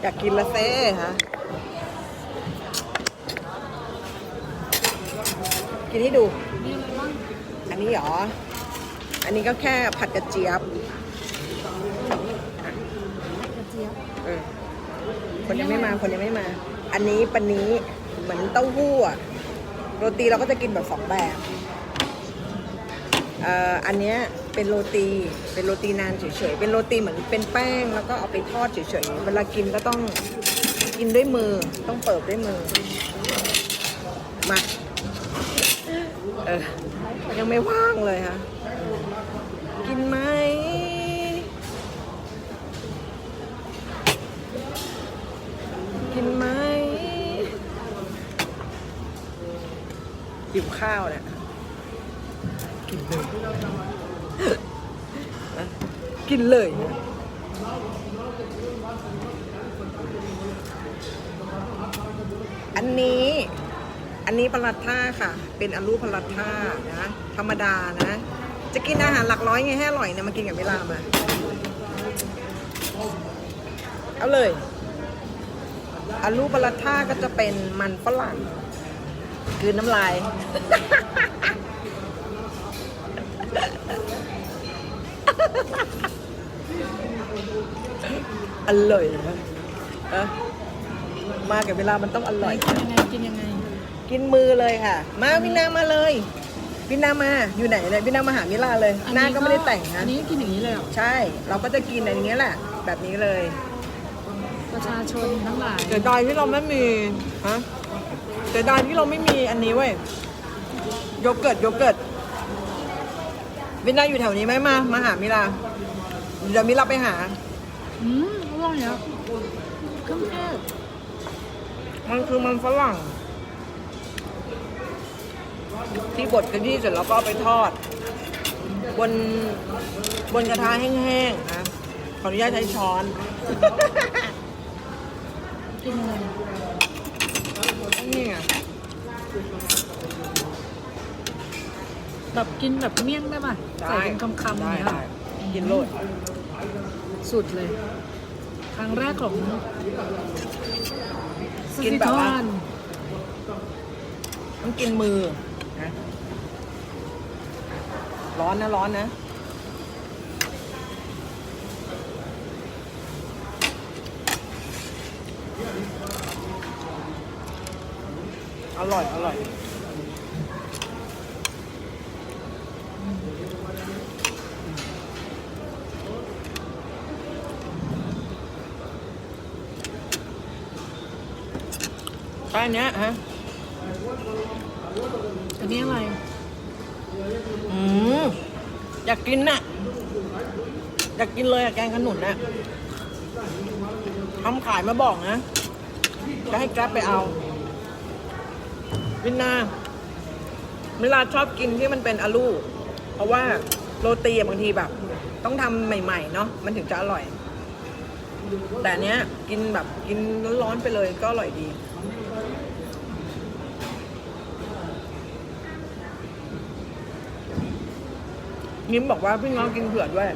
อยากกินละเซ่ฮะ กินให้ดูนี่อะไรบ้างอันนี้เหรอ อันนี้ก็แค่ผัดกระเจี๊ยบกระเจี๊ยบเออคนยังไม่มา คนยังไม่มา อันนี้ปันนี้เหมือนเต้าหู้อะโรตีเราก็จะกินแบบสองแบบ เอ่อ อันเนี้ย เป็นโรตี เป็นโรตีนานเฉยๆ เป็นโรตีเหมือนเป็นแป้งแล้วก็เอาไปทอดเฉยๆ เวลากินก็ต้องกินด้วยมือ ต้องเปิดด้วยมือ มา เออ ยังไม่ว่างเลยค่ะ กินไหม กินไหมหิวข้าวเนี่ยกินเลย นะ กินเลยอันนี้ อันนี้พลัดท่าค่ะ เป็นอลูพลัดท่านะ ธรรมดานะ จะกินอาหารหลักร้อยไงให้อร่อยเนี่ยมากินกับเวลามา เอาเลยอลูปาราท่าก็จะเป็นมันฝรั่งคืนน้ำลาย อร่อยนะเอะมากับเวลามันต้องอร่อย กินยังไงกินยังไง กินมือเลยค่ะ มาวินามาเลยวินามาอยู่ไหนเนี่ยวินามาหามิลาเลยหน้าก็ไม่ได้แต่งนะอันนี้กินอย่างนี้เลยเหรอใช่ เราก็จะกินอย่างเงี้ยแหละ แบบนี้เลยประชาชนทั้งหลายเสียดายที่เราไม่มีฮะเสียดายที่เราไม่มีอันนี้เว้ยโยเกิร์ตโยเกิร์ตวินาอยู่แถวนี้ไหมมา มาหามิลาเดี๋ยวมิลาไปหา อืม อร่อยอะเครื่องเทศมันคือมันฝรั่ง ที่บดกันที่เสร็จแล้วก็เอาไปทอด บนบนกระทะแห้งๆนะขออนุญาตใช้ช้อนกินยังไงนี่ไงแบบกินแบบเมี่ยงได้ป่ะใส่เป็นคำๆได้เนี่ยได้กินโลดสุดเลยค รั้งแรกของกินแบบว่าสซิทอนต้องกินมือนะร้อนนะร้อนนะ อร่อย อร่อย ใช่เนี้ยฮะ อันนี้อะไร อืมอยากกินน่ะ อยากกินเลยอะแกงขนุนน่ะทำขายมาบอกนะ จะให้แกร็บไปเอา วินนาเวลาชอบกินที่มันเป็นอลู เพราะว่าโรตีบางทีแบบ ต้องทำใหม่ๆ เนาะมันถึงจะอร่อย แต่เนี้ยกินแบบกินร้อนๆไปเลยก็อร่อยดี นิ้มบอกว่าพี่ง้องกินเผือด้วย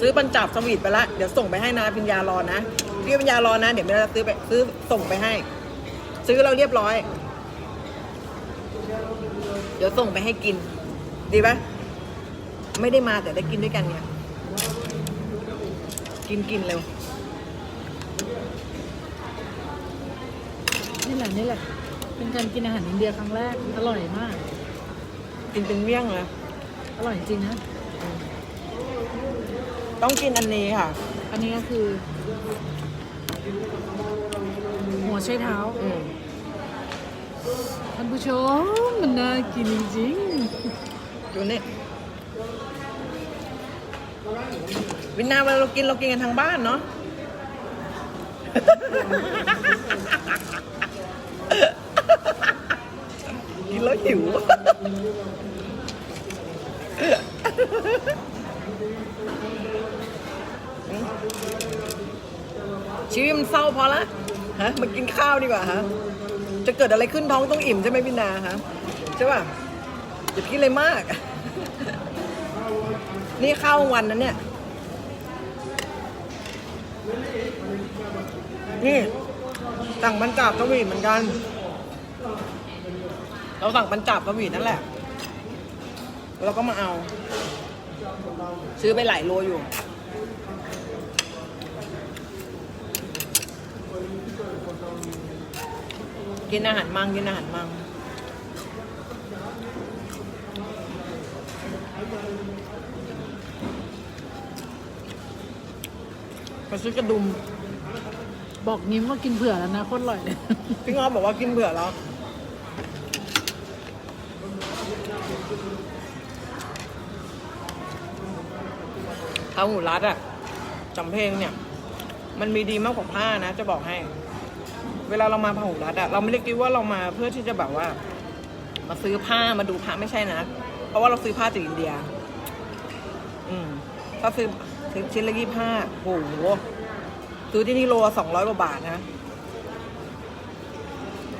ซื้อปัญจับสวีทไปละ เดี๋ยวส่งไปให้นะพิญญารอนะพี่พิญญารอนะ เดี๋ยวไม่ได้ซื้อไปซื้อส่งไปให้ ซื้อเราเรียบร้อย เดี๋ยวส่งไปให้กิน ดีปะไม่ได้มาแต่ได้กินด้วยกันไงกินกินเร็วนี่แหละนี่แหละ เป็นการกินอาหารอินเดียครั้งแรก อร่อยมาก กินเป็นเมี่ยงเลยอร่อยจริงนะ ต้องกินอันนี้ค่ะ อันนี้ก็คือ หัวไชเท้าอืมท่านผู้ชมมันน่ากินจริงดูนี่วินาเวลาเรากินเรากินกันทางบ้านเนาะ กินแล้วหิว ชีวิตมันเศร้าพอละฮะมากินข้าวดีกว่าฮะ จะเกิดอะไรขึ้นท้องต้องอิ่มใช่ไหมพี่นาฮะใช่ป่ะอย่าคิดเลยมาก นี่ข้าววันนั้นเนี่ย นี่สั่งบรรจาบกะหรี่เหมือนกัน เราสั่งบรรจาบกะหรี่นั่นแหละแล้วก็มาเอา ซื้อไปหลายโลอยู่ กินอาหารมังกินอาหารมังไปซื้อกระดุมบอกนิ้มว่ากินเผื่อแล้วนะโคตรอร่อยเลย พี่งอบอกว่ากินเบื่อแล้ว ข้าหูรัดอะจำเพลงเนี่ย มันมีดีมากกว่าผ้านะ จะบอกให้ เวลาเรามาพหูรัดอะเราไม่ได้คิดว่าเรามาเพื่อที่จะแบบว่า มาซื้อผ้ามาดูผ้าไม่ใช่นะ เพราะว่าเราซื้อผ้าจากอินเดีย อืมถ้าซื้อซื้อชิ้นละยี่ห้าโอ้โหซื้อที่นี่โลสองร้อยกว่าบาทนะ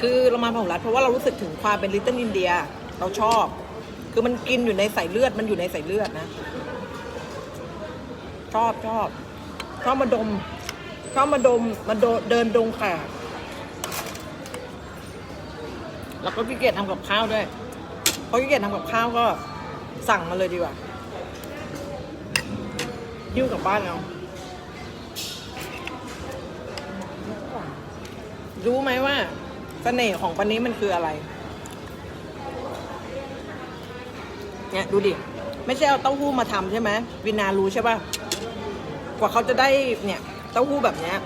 คือเรามาพหุรัฐเพราะว่าเรารู้สึกถึงความเป็นลิตเติ้ลอินเดีย เราชอบ คือมันกินอยู่ในสายเลือดมันอยู่ในสายเลือดนะ ชอบชอบชอบมาดมชอบมาดมมาเดินดงแขกแล้วก็ขี้เกียจทำกับข้าวด้วยเพราะขี้เกียจทำกับข้าวก็สั่งมาเลยดีกว่าหิ้วกลับบ้านเอารู้ไหมว่าเสน่ห์ของปันนี้มันคืออะไร เนี่ยดูดิ ไม่ใช่เอาเต้าหู้มาทำใช่ไหมวินารู้ใช่ป่ะ กว่าเขาจะได้เนี่ยเต้าหู้แบบเนี้ย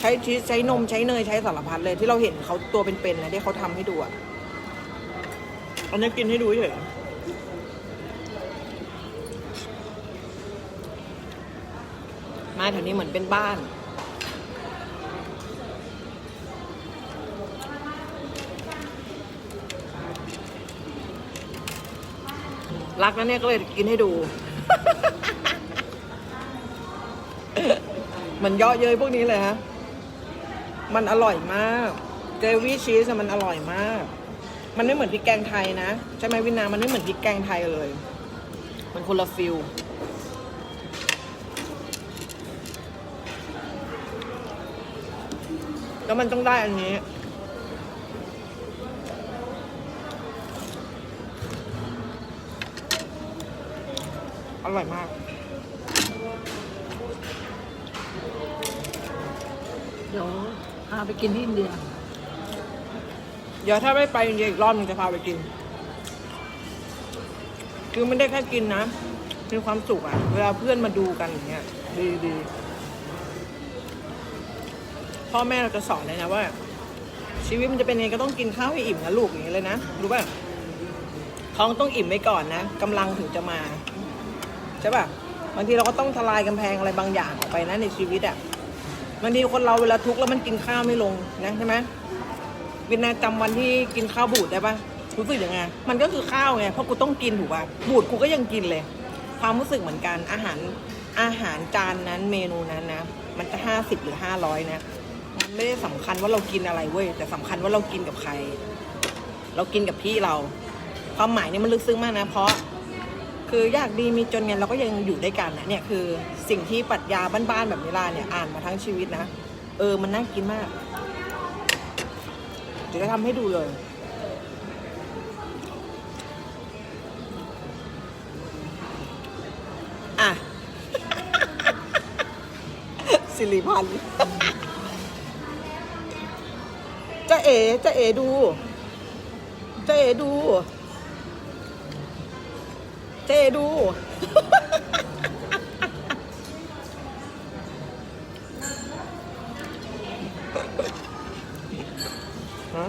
ใช้ชีสใช้นมใช้เนยใช้สารพัดเลยที่เราเห็นเขาตัวเป็นๆนะที่เขาทำให้ดูอะอันนี้กินให้ดูเฉยมาแถวนี้เหมือนเป็นบ้านรักนะเนี่ยก็เลยกินให้ดู เห มันเยาะเย้ยพวกนี้เลยฮะ มันอร่อยมาก เจวี่ชีสมันอร่อยมาก มันไม่เหมือนพริกแกงไทยนะ ใช่ไหมวินา มันไม่เหมือนพริกแกงไทยเลย มันคนละฟิลแล้วมันต้องได้อันนี้ อร่อยมาก เดี๋ยวพาไปกินที่อินเดีย เดี๋ยวถ้าไม่ไปอินเดียอีกรอบมึงจะพาไปกิน คือไม่ได้แค่กินนะมีความสุขอะเวลาเพื่อนมาดูกันอย่างเงี้ยดีดีพ่อแม่เราจะสอนเลยนะว่า ชีวิตมันจะเป็นยังไงก็ต้องกินข้าวให้อิ่มนะลูกอย่างนี้เลยนะรู้ป่ะท้องต้องอิ่มไว้ก่อนนะกำลังถึงจะมาใช่ป่ะบางทีเราก็ต้องทลายกำแพงอะไรบางอย่างออกไปนะในชีวิตอะ บางทีคนเราเวลาทุกข์แล้วมันกินข้าวไม่ลงนะใช่ไหมวินาจำวันที่กินข้าวบูดได้ปะรู้สึกยังไงมันก็คือข้าวไงเพราะกูต้องกินถูกปะบูดกูก็ยังกินเลย ความรู้สึกเหมือนกันอาหารอาหารจานนั้นเมนูนั้นนะมันจะห้าสิบหรือห้าร้อยนะมันไม่ได้สำคัญว่าเรากินอะไรเว้ยแต่สำคัญว่าเรากินกับใคร เรากินกับพี่เรา ความหมายนี่มันลึกซึ้งมากนะ เพราะ คืออยากดีมีจนเงินเราก็ยังอยู่ด้วยกันนะเนี่ยคือสิ่งที่ปรัชญาบ้านๆแบบนี้ล่ะเนี่ยอ่านมาทั้งชีวิตนะ เออมันน่ากินมากเดี๋ยวจะทำให้ดูเลยอะสิริพันธ์จะเอ๋จะเอ๋ดูจะเอ๋ดู เอ๋ดูฮะ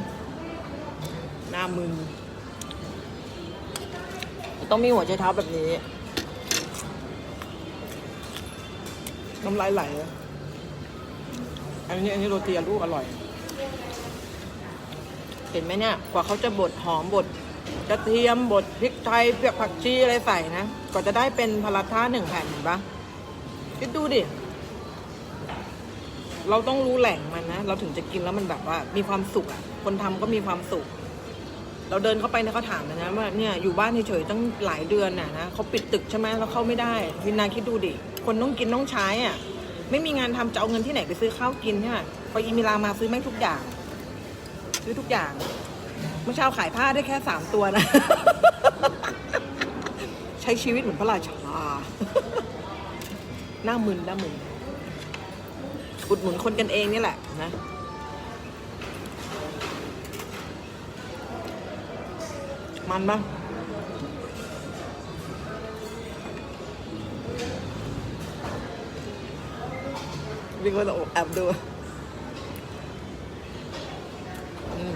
หน้ามึนต้องมีหัวใจเท้าแบบนี้ น้ำลายไหลเลยอันนี้อันนี้โรตีลูกอร่อย เห็นไหมเนี่ย กว่าเขาจะบดหอมบด กระเทียมบดพริกไทยเปียกผักชีอะไรใส่นะกว่าจะได้เป็นพาราท่าหนึ่งแผ่นเห็นปะคิดดูดิ เราต้องรู้แหล่งมันนะ เราถึงจะกินแล้วมันแบบว่า มีความสุขอะ คนทำก็มีความสุข เราเดินเข้าไปเนี่ยเขาถามนะว่าเนี่ยอยู่บ้านเฉยๆตั้งหลายเดือนน่ะนะเขาปิดตึกใช่ไหมแล้วเข้าไม่ได้วินาคิดดูดิ คนต้องกินต้องใช้อะ ไม่มีงานทำจะเอาเงินที่ไหนไปซื้อข้าวกินใช่ไหมพออีมิลามาซื้อแม่งทุกอย่าง ซื้อทุกอย่าง เมื่อเช้าขายผ้าได้แค่สามตัวนะ ใช้ชีวิตเหมือนพระราชา หน้ามึนหน้ามึนอุดหนุนคนกันเองนี่แหละนะมันปะวิ่งมาจะแอบดูอืมม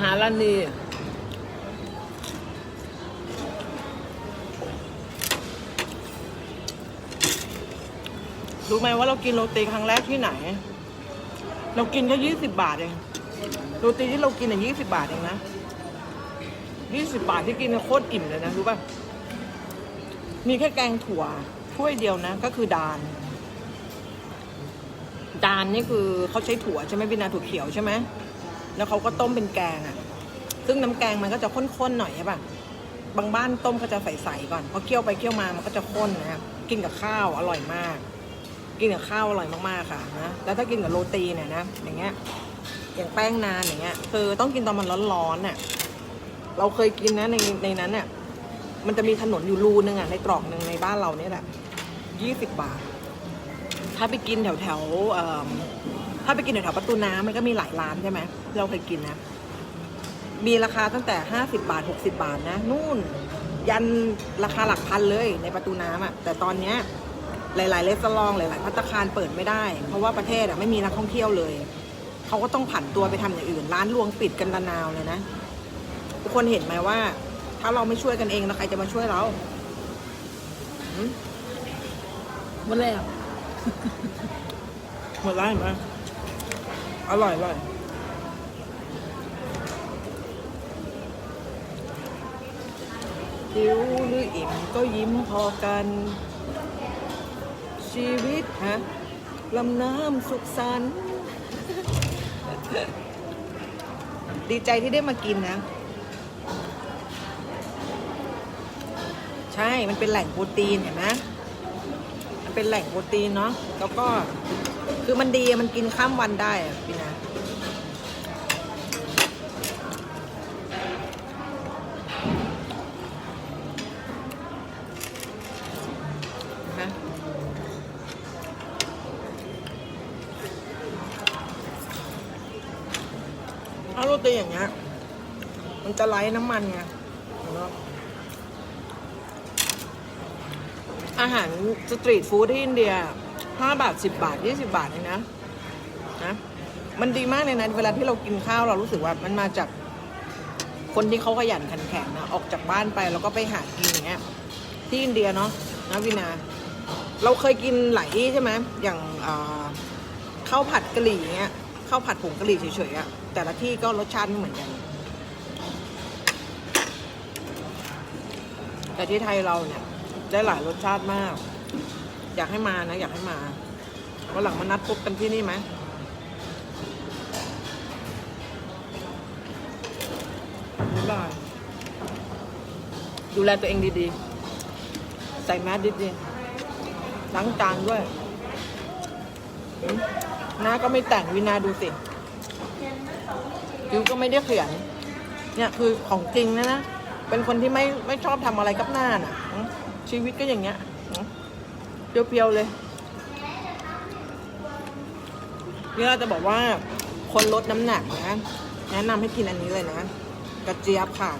หาลานีรู้ไหมว่าเรากินโรตีครั้งแรกที่ไหน เรากินแค่ยี่สิบบาทเอง โรตีที่เรากินอะยี่สิบาทเองนะยี่สิบาทที่กินเนี่ยโคตรอิ่มเลยนะรู้ป่ะ มีแค่แกงถั่วถ้วยเดียวนะ ก็คือดาน ดานนี่คือเขาใช้ถั่วใช่ไหมพี่นาถั่วเขียวใช่ไหม แล้วเขาก็ต้มเป็นแกงอะ ซึ่งน้ำแกงมันก็จะข้นๆหน่อยใช่ปะบางบ้านต้มเขาจะใสๆก่อนพอเคี่ยวไปเคี่ยวมามันก็จะข้นนะครับกินกับข้าวอร่อยมาก กินกับข้าวอร่อยมากๆค่ะนะแล้วถ้ากินกับโรตีเนี่ยนะอย่างเงี้ยอย่างแป้งนานอย่างเงี้ย คือต้องกินตอนมันร้อนๆน่ะเราเคยกินนะในในนั้นเนี่ยมันจะมีถนนอยู่รูนึงอะในตรอกหนึ่งในบ้านเราเนี่ยแหละยี่สิบบาท ถ้าไปกินแถวแถว ถ้าไปกินแถวแถวๆประตูน้ำมันก็มีหลายร้านใช่ไหมเราเคยกินนะ มีราคาตั้งแต่ห้าสิบาทหกสิบาทนะ นู่น ยันราคาหลักพันเลยในประตูน้ำอะ แต่ตอนเนี้ยหลาย ๆ เลสลองหลาย ๆ พัตตาคารเปิดไม่ได้ เพราะว่าประเทศอะไม่มีนักท่องเที่ยวเลย เขาก็ต้องผันตัวไปทำอย่างอื่น ร้านรวงปิดกันระนาวเลยนะ ทุกคนเห็นไหมว่า ถ้าเราไม่ช่วยกันเองแล้วใครจะมาช่วยเราหืมหมดแล้วหมดแล้วเห็นไหม อร่อยอร่อยหิวหรืออิ่มก็ยิ้มพอกัน ชีวิตฮะลำน้ำสุขสันต์ดีใจที่ได้มากินนะ ใช่มันเป็นแหล่งโปรตีนเห็นไหมมันเป็นแหล่งโปรตีนเนาะแล้วก็คือมันดีมันกินข้ามวันได้อะพี่นะฮะ จะไร้น้ำมันไงอาหารสตรีทฟู้ดที่อินเดียห้าบาทสิบบาทยี่สิบาทเองนะนะมันดีมากเลยนะ เวลาที่เรากินข้าวเรารู้สึกว่ามันมาจากคนที่เขาขยันขันแข็งนะออกจากบ้านไปแล้วก็ไปหากินอย่างเงี้ยที่อินเดียเนาะนะวินา เราเคยกินหลายที่ใช่ไหมอย่างข้าวผัดกะหรี่เงี้ยข้าวผัดผงกะหรี่เฉยๆอะแต่ละที่ก็รสชาติไม่เหมือนกัน แต่ที่ไทยเราเนี่ย ได้หลายรสชาติมาก อยากให้มานะ อยากให้มาวันหลังมานัดพบกันที่นี่ไหมบ๊ายบายดูแลตัวเองดีๆ ใส่แมสดีๆล้างจานด้วยหน้าก็ไม่แต่งวินาดูสิคิ้วก็ไม่ได้เขียน เนี่ยคือของจริงนะนะ เป็นคนที่ไม่ไม่ชอบทำอะไรกับหน้าน่ะ ชีวิตก็อย่างเงี้ยเปรียวๆเลยนี่เราจะบอกว่าคนลดน้ำหนักนะแนะนำให้กินอันนี้เลยนะ กระเจี๊ยบค่ะ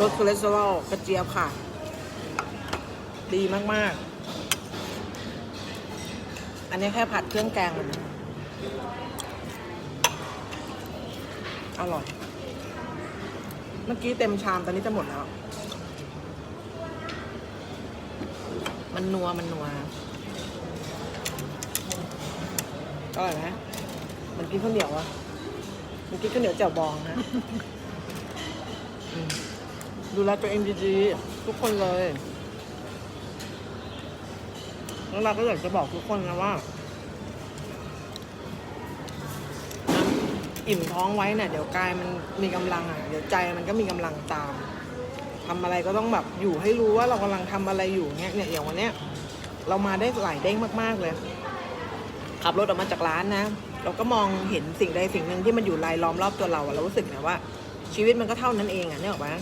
ลดคอเลสเตอรอลกระเจี๊ยบค่ะ ดีมากๆ อันนี้แค่ผัดเครื่องแกงมันอร่อย เมื่อกี้เต็มชามตอนนี้จะหมดแล้ว มันนัวมันนัวอร่อยไหมมันกินข้าวเหนียวอะมันกินข้าวเหนียวแจ่วบองนะ ดูแลตัวเองดีๆ ทุกคนเลย แล้วเราก็อยากจะบอกทุกคนนะว่า อิ่มท้องไว้เนี่ยเดี๋ยวกายมันมีกำลังอะ เดี๋ยวใจมันก็มีกำลังตามทำอะไรก็ต้องแบบอยู่ให้รู้ว่าเรากำลังทำอะไรอยู่เนี่ยเนี่ยอย่างวันเนี้ยเรามาได้หลายเด้งมากๆเลย ขับรถออกมาจากร้านนะ เราก็มองเห็นสิ่งใดสิ่งหนึ่งที่มันอยู่รายล้อมรอบตัวเราอะเรารู้สึกนะว่า ชีวิตมันก็เท่านั้นเองอะเนี่ยหรอปะ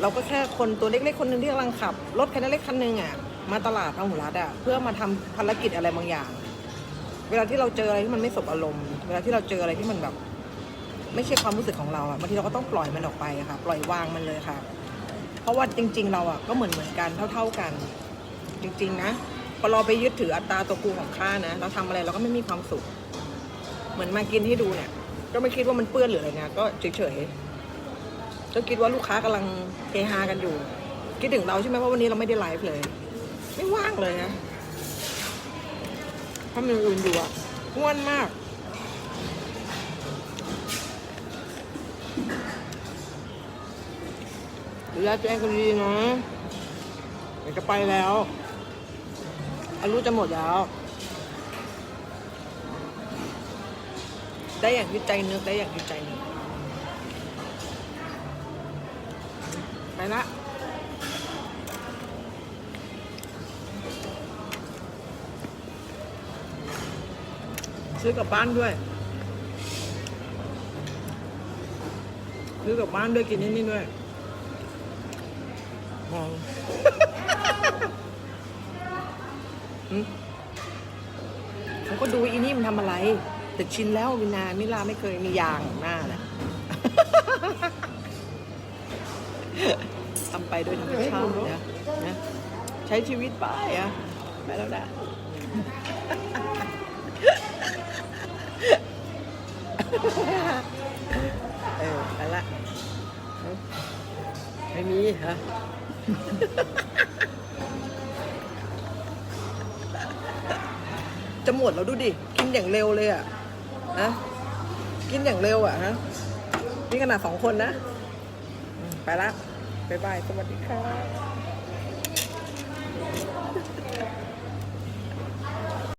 เราก็แค่คนตัวเล็กๆคนหนึ่งที่กำลังขับรถคันเล็กคันหนึ่งอะมาตลาดพหุรัตน์อะเพื่อมาทำภารกิจอะไรบางอย่าง เวลาที่เราเจออะไรที่มันไม่สบอารมณ์ เวลาที่เราเจออะไรที่มันแบบ ไม่ใช่ความรู้สึกของเราอะบางทีเราก็ต้องปล่อยมันออกไปอะค่ะ ปล่อยวางมันเลยค่ะ เพราะว่าจริง ๆ เราอะก็เหมือนเหมือนกันเท่า ๆกัน จริง ๆ นะพอเราไปยึดถืออัตราตัวกูของข้านะ เราทำอะไรเราก็ไม่มีความสุข เหมือนมากินให้ดูเนี่ย ก็ไม่คิดว่ามันเปื้อนหรืออะไรนะก็เฉยๆก็คิดว่าลูกค้ากำลังเฮฮากันอยู่ คิดถึงเราใช่ไหมว่าวันนี้เราไม่ได้ไลฟ์เลย ไม่ว่างเลยนะ ถ้ามันอื่นอยู่อะง่วนมาก ดูแลตัวเองกันดีนะเดี๋ยวจะไปแล้วอายุจะหมดแล้ว ได้อย่างที่ใจนึก ได้อย่างที่ใจนึก ไปละ ซื้อกลับบ้านด้วย ซื้อกลับบ้านด้วยกินนี่นี่ด้วยมองเขาก็ดูอีนี่มันทำอะไร แต่ชินแล้ววินามิลาไม่เคยมียางหน้าแหละทำไปโดยธรรมชาตินะนะ ใช้ชีวิตไปอะ ไปแล้วนะ เออไปละไม่มีฮะจะหมดแล้วดูดิ กินอย่างเร็วเลยอะนะกินอย่างเร็วอะฮะนี่ขนาดสองคนนะ ไปละ บ๊ายบาย สวัสดีค่ะ